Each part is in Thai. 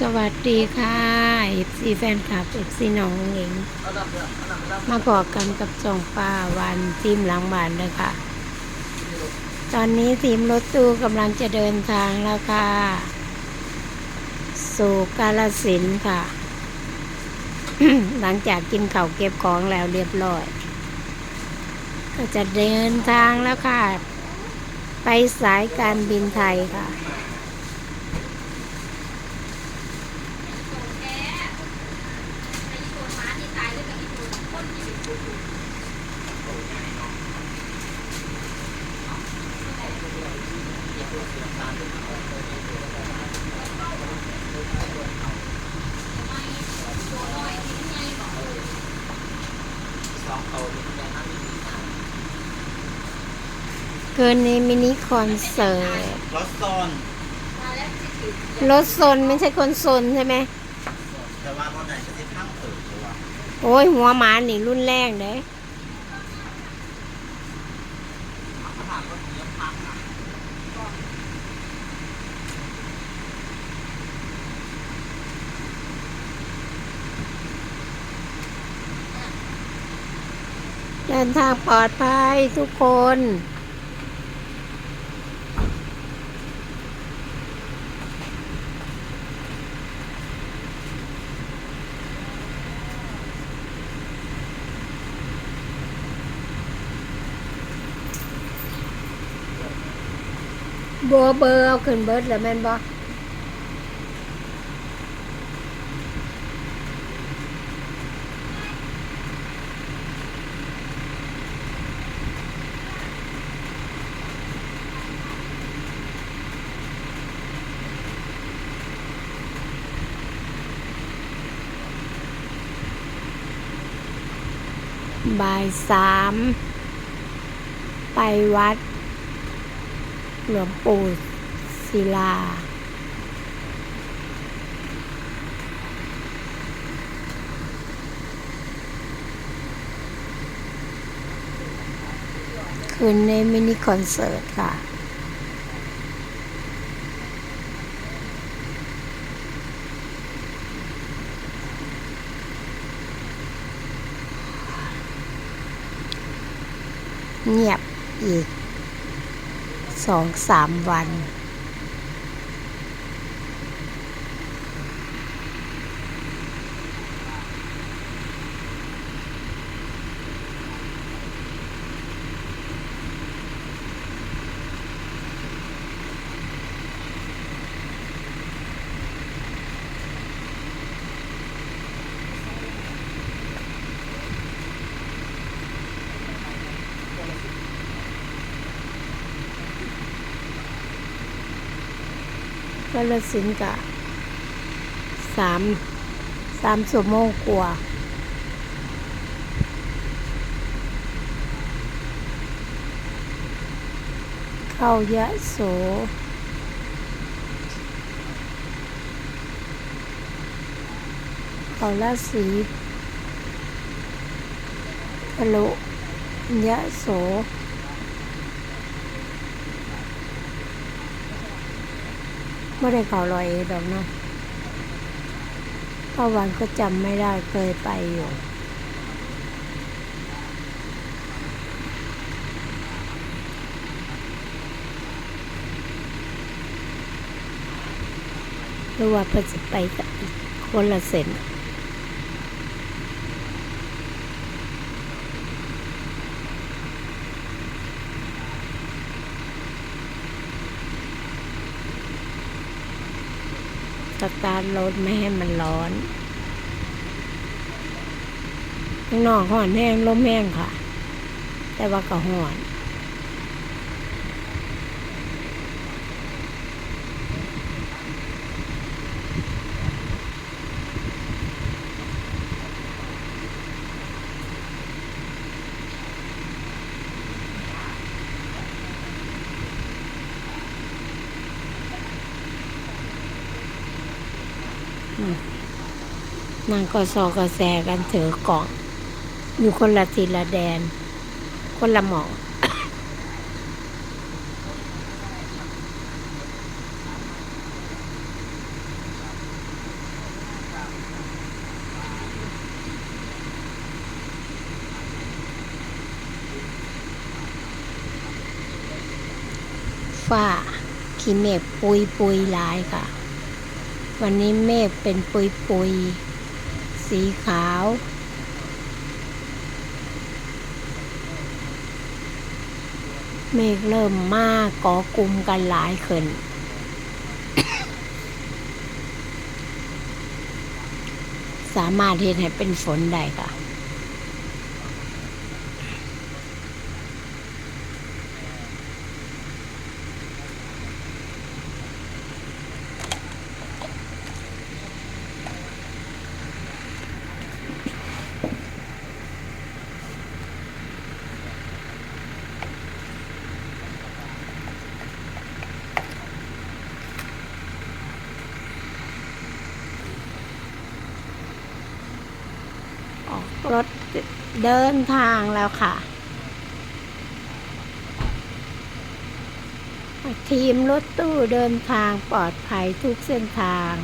สวัสดีค่ะเอฟซีแฟนคลับเอฟซีน้องเองมาพอกันกับจองป้าวันทีมหลังบ้านเลยค่ะ ตอนนี้ทีมรถตู้กำลังจะเดินทางแล้วค่ะ สู่กาลสินค่ะ หลังจากกินเข้าเก็บของแล้วเรียบร้อย ก็จะเดินทางแล้วค่ะ ไปสายการบินไทยค่ะ เกินในมินิคอนเสิร์ตรถโซนรถซนไม่ใช่คนซนใช่ไหมแต่ว่าคนไหนจะติดข้างตื่นตัวโอ้ยหัวหมาหนีรุ่นแรกเด้ เขาถามรถเลี้ยงพักอะ เดินทางปลอดภัยทุกคนบัวเบอร์เอาขึ้นเบิร์ดแล้วแม่นบ่ บ่ายสามไปวัด หลวงปู่ศิลา คืนในมินิคอนเสิร์ตค่ะ เงียบอีกสองสามวัน ก็ละสินกะสามสามชั่วโมงกว่า เข้ายะโสเขาละสีทะลุยะโส ไม่ได้เขาลอยเองดอกเนาะป้าวันก็จำไม่ได้เคยไปอยู่หรือว่าเพิ่นจะไปกับอีกคนละเส้น สตาร์ทรถไม่ให้มันร้อน ข้างนอกห่อนแห้งลมแห้งค่ะ แต่ว่าก็ห่อน นางก็ซอกระแซกันเถือเกาะอยู่คนละทีละแดน คนละหมองฝ้าขี้เมฆปุยปุยลายค่ะ วันนี้เมฆเป็นปุยปุยๆสีขาว เมฆเริ่มมากก่อกลุ่มกันหลายขึ้นสามารถเห็นให้เป็นฝนได้ค่ะ รถเดินทางแล้วค่ะ ทีมรถตู้เดินทางปลอดภัยทุกเส้นทาง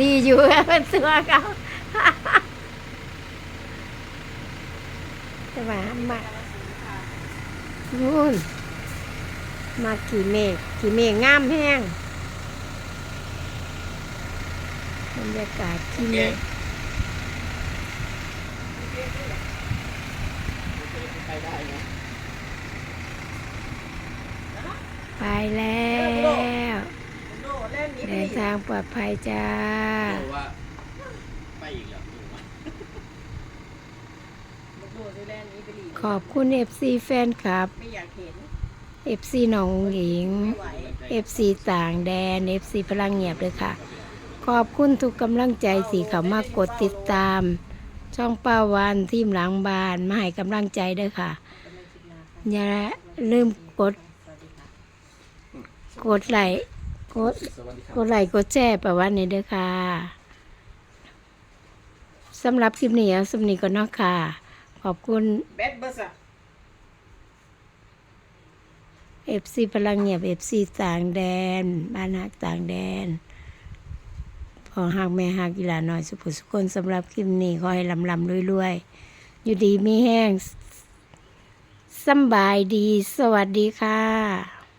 ดีอยู่เป็นเสือเขาจะมามานู่นมากี่เมฆกี่เมฆงามแห้งบรรยากาศที่เมฆไปได้นะไปแล้ว เล่นนี้ไปเดินอีกทางปลอดภัยจ้าดูว่าไปอีกแล้วดูว่าโดดเล่นนี้ไปอีกขอบคุณ FC แฟนคลับ ไม่อยากเห็น FC หนองหญิง ไม่ไหว FC ต่างแดน FC พลังเงียบเลยค่ะ ขอบคุณทุกกำลังใจสีเขามากดติดตาม ช่องป้าวันทีมหลังบานมาให้กำลังใจด้วยค่ะ อย่าลืมกด กดไลค์ก ดสวัสดีครักดไลค์กดแชร์ประวันนี้ด้วยค่ะสำหรับคลิปนี้เอาสำนีก่อนเนาะค่ะ ขอบคุณเบสเบอร์สะเอฟซีพลังเงียบเอฟซีต่างแดน บ้านฮักต่างแดนพอหักแม่หักกีฬาหน่อยสุภสุคนสำหรับคลิปนี้ขอให้ลำลำรวยๆ อยู่ดีมีแห้งสำบายดี สวัสดีค่ะ